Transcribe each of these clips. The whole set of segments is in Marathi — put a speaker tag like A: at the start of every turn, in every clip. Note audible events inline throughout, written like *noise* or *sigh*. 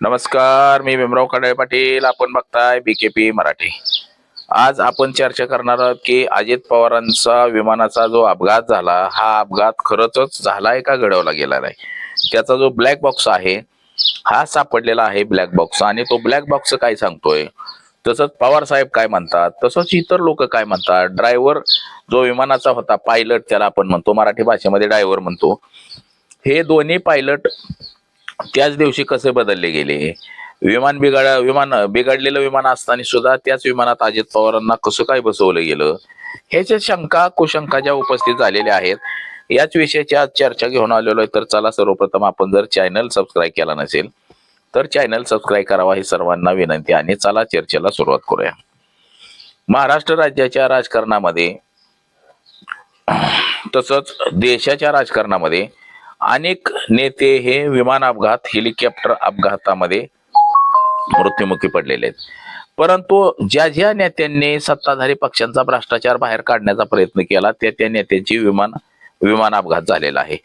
A: नमस्कार मी भीमराव खंडाळे पाटील. आपण बघताय बी के पी मराठी. आज आपण चर्चा करणार आहोत की अजित पवारांचा विमानाचा जो अपघात झाला हा अपघात खरंच झालाय का घडवला गेला नाही त्याचा जो ब्लॅक बॉक्स आहे हा सापडलेला आहे ब्लॅक बॉक्स आणि तो ब्लॅक बॉक्स काय सांगतोय? तसंच पवार साहेब काय म्हणतात? तसंच इतर लोक काय म्हणतात? ड्रायव्हर जो विमानाचा होता पायलट त्याला आपण म्हणतो मराठी भाषेमध्ये ड्रायव्हर म्हणतो. हे दोन्ही पायलट त्याच दिवशी कसे बदलले गेले? विमान बिघाड विमान बिघडलेलं विमान असताना सुद्धा त्याच विमानात अजित पवारांना कसं काय बसवलं गेलं? ह्याच्या शंका कुशंका ज्या उपस्थित झालेल्या आहेत याच विषयाची आज चर्चा घेऊन आलेलो आहे. तर चला सर्वप्रथम आपण जर चॅनल सबस्क्राईब केला नसेल तर चॅनल सबस्क्राईब करावा ही सर्वांना विनंती आणि चला चर्चेला सुरुवात करूया. महाराष्ट्र राज्याच्या राजकारणामध्ये तसंच देशाच्या राजकारणामध्ये अनेक नेते हे विमान अपघात हेलिकॉप्टर अपघातामध्ये मृत्युमुखी पडलेले आहेत. परंतु ज्या ज्या नेत्यांनी सत्ताधारी पक्षांचा भ्रष्टाचार बाहेर काढण्याचा प्रयत्न केला त्या त्या नेत्यांची विमान विमान अपघात झालेला आहे.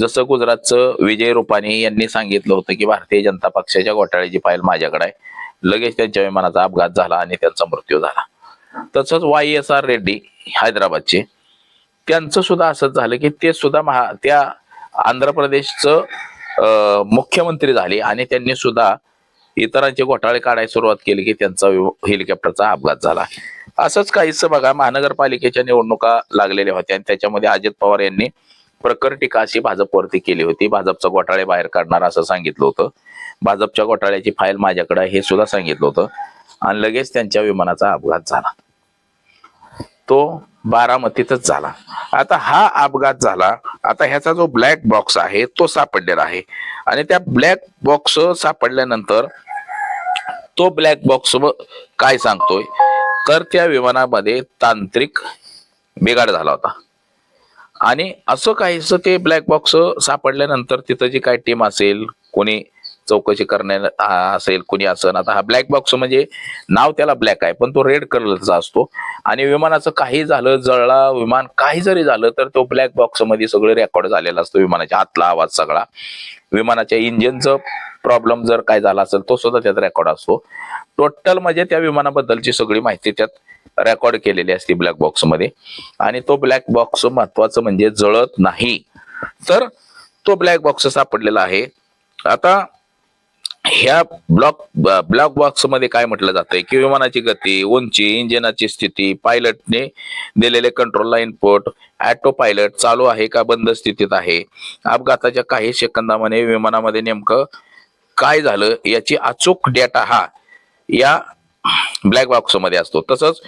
A: जसं गुजरातचं विजय रुपानी यांनी सांगितलं होतं की भारतीय जनता पक्षाच्या घोटाळ्याची फाईल माझ्याकडे आहे. लगेच त्यांच्या विमानाचा अपघात झाला आणि त्यांचा मृत्यू झाला. तसंच वाय एस आर रेड्डी हैदराबादचे त्यांचं सुद्धा असंच झालं की ते सुद्धा महा त्या आंध्र प्रदेशचं मुख्यमंत्री झाले आणि त्यांनी सुद्धा इतरांचे घोटाळे काढायला सुरुवात केली की त्यांचा हेलिकॉप्टरचा अपघात झाला. असंच काहीच बघा महानगरपालिकेच्या निवडणुका लागलेल्या होत्या आणि त्याच्यामध्ये अजित पवार यांनी प्रखर टीका अशी भाजपवरती केली होती. भाजपचा घोटाळे बाहेर काढणार असं सांगितलं होतं. भाजपच्या घोटाळ्याची फाईल माझ्याकडे हे सुद्धा सांगितलं होतं. आणि लगेच त्यांच्या विमानाचा अपघात झाला. तो बारामतीतच झाला. आता हा अपघात झाला. आता ह्याचा जो ब्लॅक बॉक्स आहे तो सापडलेला आहे. आणि त्या ब्लॅक बॉक्स सापडल्यानंतर तो ब्लॅक बॉक्स काय सांगतोय? तर त्या विमानामध्ये तांत्रिक बिघाड झाला होता. आणि असं काहीच ते ब्लॅक बॉक्स सापडल्यानंतर तिथं जी काय टीम असेल कोणी चौकशी करण्या असेल कोणी असेल. आता हा ब्लॅक बॉक्स म्हणजे नाव त्याला ब्लॅक आहे पण तो रेड कलरचा असतो. आणि विमानाचं काही झालं जळला विमान काही जरी झालं तर तो ब्लॅक बॉक्समध्ये सगळं रेकॉर्ड झालेला असतो विमानाच्या आतला आवाज सगळा. विमानाच्या इंजिनचं प्रॉब्लेम जर काय झाला असेल तो सुद्धा त्यात रेकॉर्ड असतो. टोटल म्हणजे त्या विमानाबद्दलची सगळी माहिती त्यात रेकॉर्ड केलेली असते ब्लॅक बॉक्समध्ये. आणि तो ब्लॅक बॉक्स महत्वाचं म्हणजे जळत नाही. तर तो ब्लॅक बॉक्स सापडलेला आहे. आता ह्या ब्लॉक ब्लॅक बॉक्समध्ये काय म्हटलं जातंय? की विमानाची गती उंची इंजिनाची स्थिती पायलटने दिलेले कंट्रोलला इनपुट ॲटो पायलट चालू आहे का बंद स्थितीत आहे? अपघाताच्या काही सेकंदामध्ये विमानामध्ये नेमकं काय झालं? याची अचूक डेटा हा या ब्लॅक बॉक्समध्ये असतो. तसंच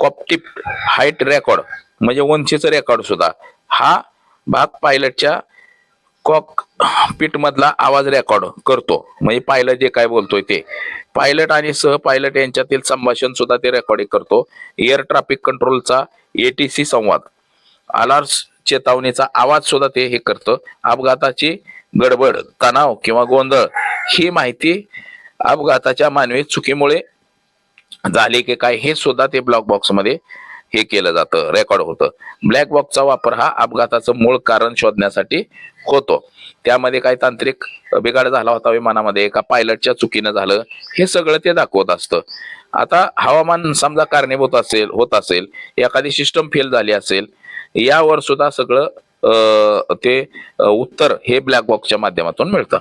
A: कॉप्टिप हाईट रेकॉर्ड म्हणजे उंचीचं रेकॉर्ड सुद्धा हा भाग पायलटच्या कॉक पीट मधला आवाज रेकॉर्ड करतो. म्हणजे पायलट जे काय बोलतोय ते. पायलट आणि सह पायलट यांच्यातील संभाषण सुद्धा ते रेकॉर्डिंग करतो. एअर ट्रॅफिक कंट्रोलचा एटीसी संवाद. अलार्स चेतावणीचा आवाज सुद्धा ते हे करतं. अपघाताची गडबड तणाव किंवा गोंधळ ही माहिती अपघाताच्या मानवी चुकीमुळे झाली की काय हे सुद्धा ते ब्लॉक बॉक्समध्ये हे केलं जातं रेकॉर्ड होतं. ब्लॅक बॉक्सचा वापर हा अपघाताचं मूळ कारण शोधण्यासाठी होतो. त्यामध्ये काही तांत्रिक बिघाड झाला होता विमानामध्ये का पायलटच्या चुकीनं झालं. हे सगळं ते दाखवत असतं. आता हवामान समजा कारणीभूत असेल होत असेल एखादी सिस्टम फेल झाली असेल यावर सुद्धा सगळं ते उत्तर हे ब्लॅक बॉक्सच्या माध्यमातून मिळतं.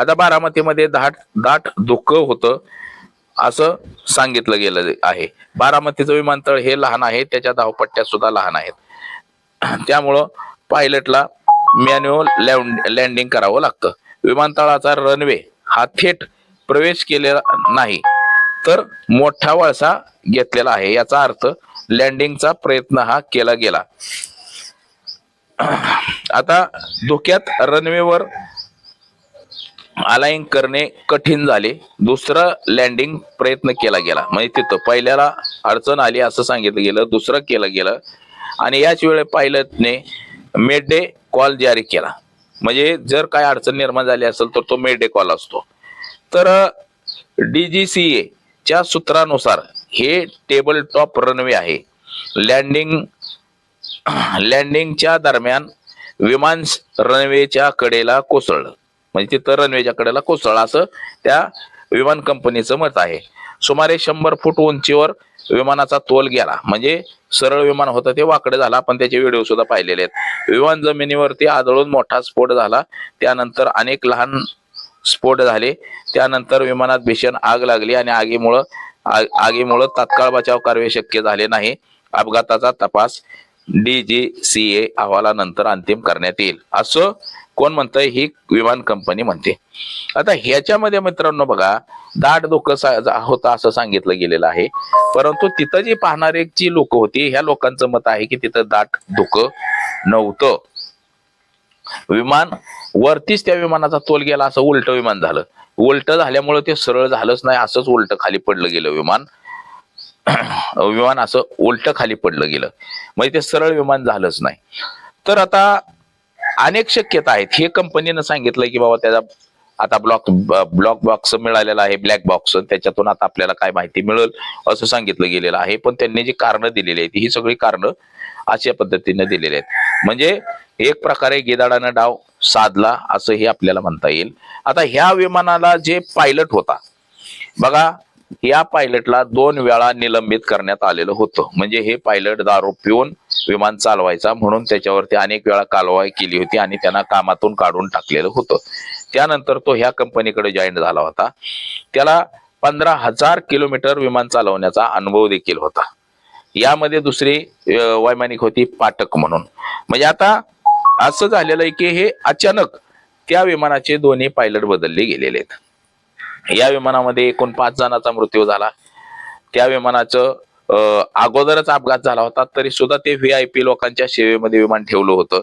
A: आता बारामतीमध्ये दाट दाट धुकं होतं. असं सांगितलं गेलं आहे. बारामतीचं विमानतळ हे लहान आहे त्याच्या धावपट्ट्या सुद्धा लहान आहेत. त्यामुळं पायलटला मॅन्युअल लँडिंग करावं लागतं. विमानतळाचा रनवे हा थेट प्रवेश केलेला नाही तर मोठा वळसा घेतलेला आहे. याचा अर्थ लँडिंगचा प्रयत्न हा केला गेला. आता धोक्यात रनवेवर अलाइंग करणे कठीण झाले. दुसरं लँडिंग प्रयत्न केला गेला. म्हणजे तिथं पहिल्याला अडचण आली असं सांगितलं गेलं दुसरं केलं गेलं. आणि याच वेळे पायलटने मेड डे कॉल जारी केला. म्हणजे जर काय अडचण निर्माण झाली असेल तर तो मेड डे कॉल असतो. तर डीजीसीए च्या सूत्रानुसार हे टेबल टॉप रनवे आहे. लँडिंग लँडिंगच्या दरम्यान विमान रनवेच्या कडेला कोसळलं. म्हणजे तिथं रनवेच्या कडेला कोसळला. असं त्या विमान कंपनीचं मत आहे. सुमारे शंभर फूट उंचीवर विमानाचा तोल गेला. म्हणजे सरळ विमान होतं ते वाकडे झाला. पण त्याचे व्हिडिओ सुद्धा पाहिलेले आहेत. विमान जमिनीवरती आदळून मोठा स्फोट झाला. त्यानंतर अनेक लहान स्फोट झाले. त्यानंतर विमानात भीषण आग लागली आणि आगीमुळं आगीमुळं तात्काळ बचाव कार्य शक्य झाले नाही. अपघाताचा तपास डीजीसीए अहवालानंतर अंतिम करण्यात येईल. असं कोण म्हणतंय? ही विमान कंपनी म्हणते. आता ह्याच्यामध्ये मित्रांनो बघा दाट धोकं सा- होतं असं सांगितलं गेलेलं आहे. परंतु तिथं जी पाहणारे जी लोक होती ह्या लोकांचं मत आहे की तिथं दाट धुकं नव्हतं. विमान वरतीच त्या विमानाचा तोल गेला असं उलट विमान झालं. उलट झाल्यामुळे ते सरळ झालंच नाही असंच उलट खाली पडलं गेलं विमान. *clears throat* विमान असं उलट खाली पडलं गेलं. म्हणजे ते सरळ विमान झालंच नाही. तर आता अनेक शक्यता आहेत. हे कंपनीनं सांगितलं की बाबा त्याचा आता ब्लॉक ब्लॉक बॉक्स मिळालेला आहे ब्लॅक बॉक्स त्याच्यातून आता आपल्याला काय माहिती मिळेल असं सांगितलं गेलेलं आहे. पण त्यांनी जी कारणं दिलेली आहेत ही सगळी कारणं अशा पद्धतीने दिलेली आहेत. म्हणजे एक प्रकारे गिदाडानं डाव साधला असं हे आपल्याला म्हणता येईल. आता ह्या विमानाला जे पायलट होता बघा या पायलटला दोन वेळा निलंबित करण्यात आलेलं होतं. म्हणजे हे पायलट दारू पिऊन विमान चालवायचा म्हणून त्याच्यावरती अनेक वेळा कालवाई केली होती आणि त्यांना कामातून काढून टाकलेलं होतं. त्यानंतर तो ह्या कंपनीकडे जॉईन झाला होता. त्याला पंधरा हजार किलोमीटर विमान चालवण्याचा अनुभव देखील होता. यामध्ये दुसरी वैमानिक होती पाटक म्हणून. म्हणजे आता असं झालेलं आहे की हे अचानक त्या विमानाचे दोन्ही पायलट बदलले गेलेले आहेत. या विमानामध्ये एकूण पाच जणांचा मृत्यू झाला. त्या विमानाचं अगोदरच अपघात झाला होता तरी सुद्धा ते व्ही आय पी लोकांच्या सेवेमध्ये विमान ठेवलं होतं.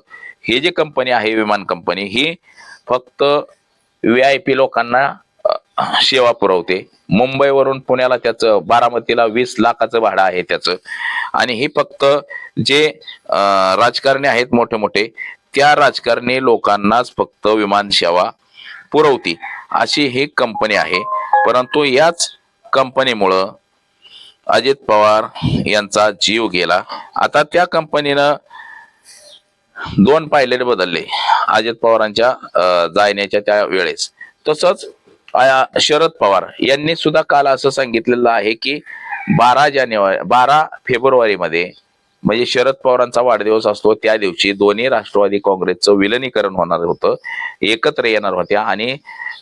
A: ही जी कंपनी आहे विमान कंपनी ही फक्त व्ही आय पी लोकांना सेवा पुरवते. मुंबईवरून पुण्याला त्याचं बारामतीला वीस लाखाचं भाडं आहे त्याचं. आणि ही फक्त जे राजकारणी आहेत मोठे मोठे त्या राजकारणी लोकांनाच फक्त विमान सेवा पुरवती अशी ही कंपनी आहे. परंतु याच कंपनीमुळं अजित पवार यांचा जीव गेला. आता त्या कंपनीनं दोन पायलट बदलले. अजित पवारांच्या जाण्याच्या त्या वेळेस. तसंच शरद पवार यांनी सुद्धा काल असं सांगितलेलं आहे की बारा जानेवारी बारा फेब्रुवारीमध्ये म्हणजे शरद पवारांचा वाढदिवस असतो त्या दिवशी दोन्ही राष्ट्रवादी काँग्रेसचं विलनीकरण होणार होतं. एकत्र येणार होत्या आणि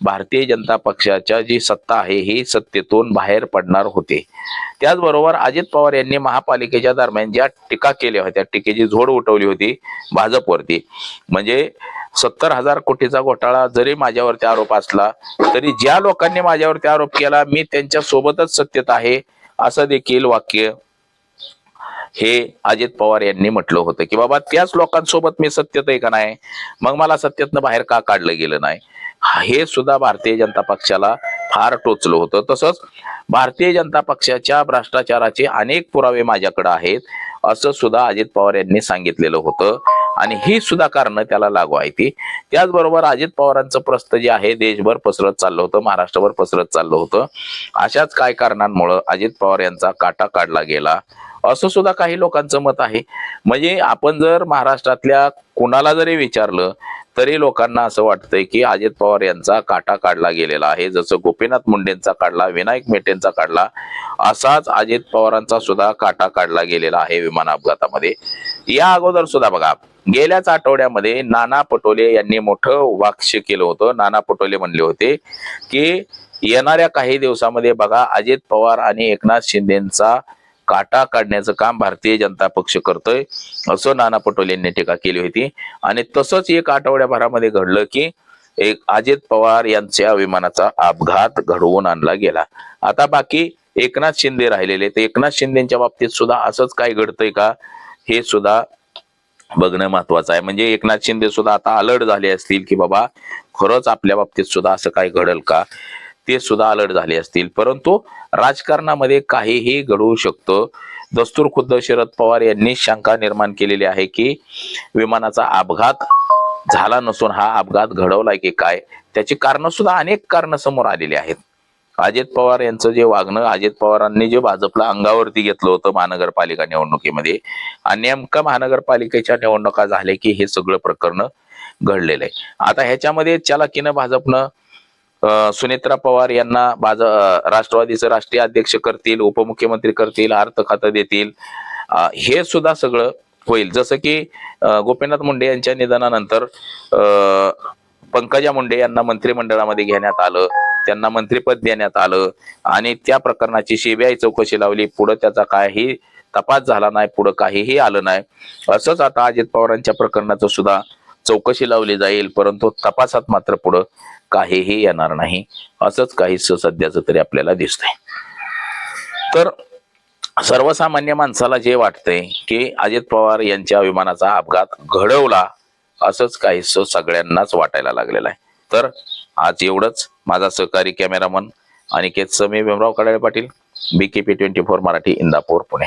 A: भारतीय जनता पक्षाच्या जी सत्ता आहे ही सत्तेतून बाहेर पडणार होते. त्याचबरोबर अजित पवार यांनी महापालिकेच्या दरम्यान ज्या टीका केल्या होत्या टीकेची झोड उठवली होती भाजपवरती. म्हणजे सत्तर हजार कोटीचा घोटाळा जरी माझ्यावरती आरोप असला तरी ज्या लोकांनी माझ्यावरती आरोप केला मी त्यांच्या सोबतच सत्तेत आहे असं देखील वाक्य हे अजित पवार यांनी म्हटलं होतं की बाबा त्याच लोकांसोबत मी सत्यत आहे का नाही? मग मला सत्यतनं बाहेर का काढलं गेलं नाही? हे सुद्धा भारतीय जनता पक्षाला फार टोचलं होतं. तसंच भारतीय जनता पक्षाच्या भ्रष्टाचाराचे अनेक पुरावे माझ्याकडे आहेत असं सुद्धा अजित पवार यांनी सांगितलेलं होतं. आणि ही सुद्धा कारणं त्याला लागू आहे ती त्याचबरोबर अजित पवारांचं प्रस्त जे आहे देशभर पसरत चाललं होतं महाराष्ट्रभर पसरत चाललं होतं. अशाच काय कारणांमुळं अजित पवार यांचा काटा काढला गेला. असं सुद्धा काही लोकांचं मत आहे. म्हणजे आपण जर महाराष्ट्रातल्या कुणाला जरी विचारलं तरी लोकांना असं वाटतंय की अजित पवार यांचा काटा काढला गेलेला आहे. जसं गोपीनाथ मुंडेंचा काढला विनायक मेटेंचा काढला असाच अजित पवारांचा सुद्धा काटा काढला गेलेला आहे विमान अपघातामध्ये. या अगोदर सुद्धा बघा गेल्याच आठवड्यामध्ये नाना पटोले यांनी मोठं वाक्य केलं होतं. नाना पटोले म्हणले होते की येणाऱ्या काही दिवसामध्ये बघा अजित पवार आणि एकनाथ शिंदेचा काटा काढण्याचं काम भारतीय जनता पक्ष करतोय असं नाना पटोले यांनी टीका केली होती. आणि तसंच एक आठवड्याभरामध्ये घडलं की एक अजित पवार यांच्या विमानाचा अपघात घडवून आणला गेला. आता बाकी एकनाथ शिंदे राहिलेले तर एकनाथ शिंदेच्या बाबतीत सुद्धा असंच काय घडतंय का? हे सुद्धा बघणं महत्वाचं आहे. म्हणजे एकनाथ शिंदे सुद्धा आता अलर्ट झाले असतील की बाबा खरंच आपल्या बाबतीत सुद्धा असं काय घडल का? ते सुद्धा अलर्ट झाले असतील. परंतु राजकारणामध्ये काहीही घडवू शकतं. दस्तूर खुद्द शरद पवार यांनी शंका निर्माण केलेली आहे की विमानाचा अपघात झाला नसून हा अपघात घडवलाय की काय? त्याची कारण सुद्धा अनेक कारण समोर आलेली आहेत. अजित पवार यांचं जे वागणं अजित पवारांनी जे भाजपला अंगावरती घेतलं होतं महानगरपालिका निवडणुकीमध्ये आणि नेमका महानगरपालिकेच्या निवडणुका झाल्या की हे सगळं प्रकरण घडलेलं आहे. आता ह्याच्यामध्ये चलाकीनं भाजपनं सुनेत्रा पवार यांना भाज राष्ट्रवादीचं राष्ट्रीय अध्यक्ष करतील उपमुख्यमंत्री करतील अर्थ खातं देतील. हे सुद्धा सगळं होईल. जसं की गोपीनाथ मुंडे यांच्या निधनानंतर पंकजा मुंडे यांना मंत्रिमंडळामध्ये घेण्यात आलं त्यांना मंत्रिपद देण्यात आलं आणि त्या प्रकरणाची सीबीआय चौकशी लावली. पुढे त्याचा काही तपास झाला नाही पुढे काहीही आलं नाही. असंच आता अजित पवारांच्या प्रकरणाचं सुद्धा चौकशी लावली जाईल परंतु तपासात मात्र पुढं काहीही येणार नाही. असंच काहीच सध्याचं तरी आपल्याला दिसतंय. तर सर्वसामान्य माणसाला जे वाटतंय की अजित पवार यांच्या विमानाचा अपघात घडवला असंच काहीच सगळ्यांनाच वाटायला लागलेलं आहे. तर आज एवढंच. माझा सहकारी cameraman Aniket Sami Bhimrao Kadale Patil BKP twenty four Marathi Indapur Pune.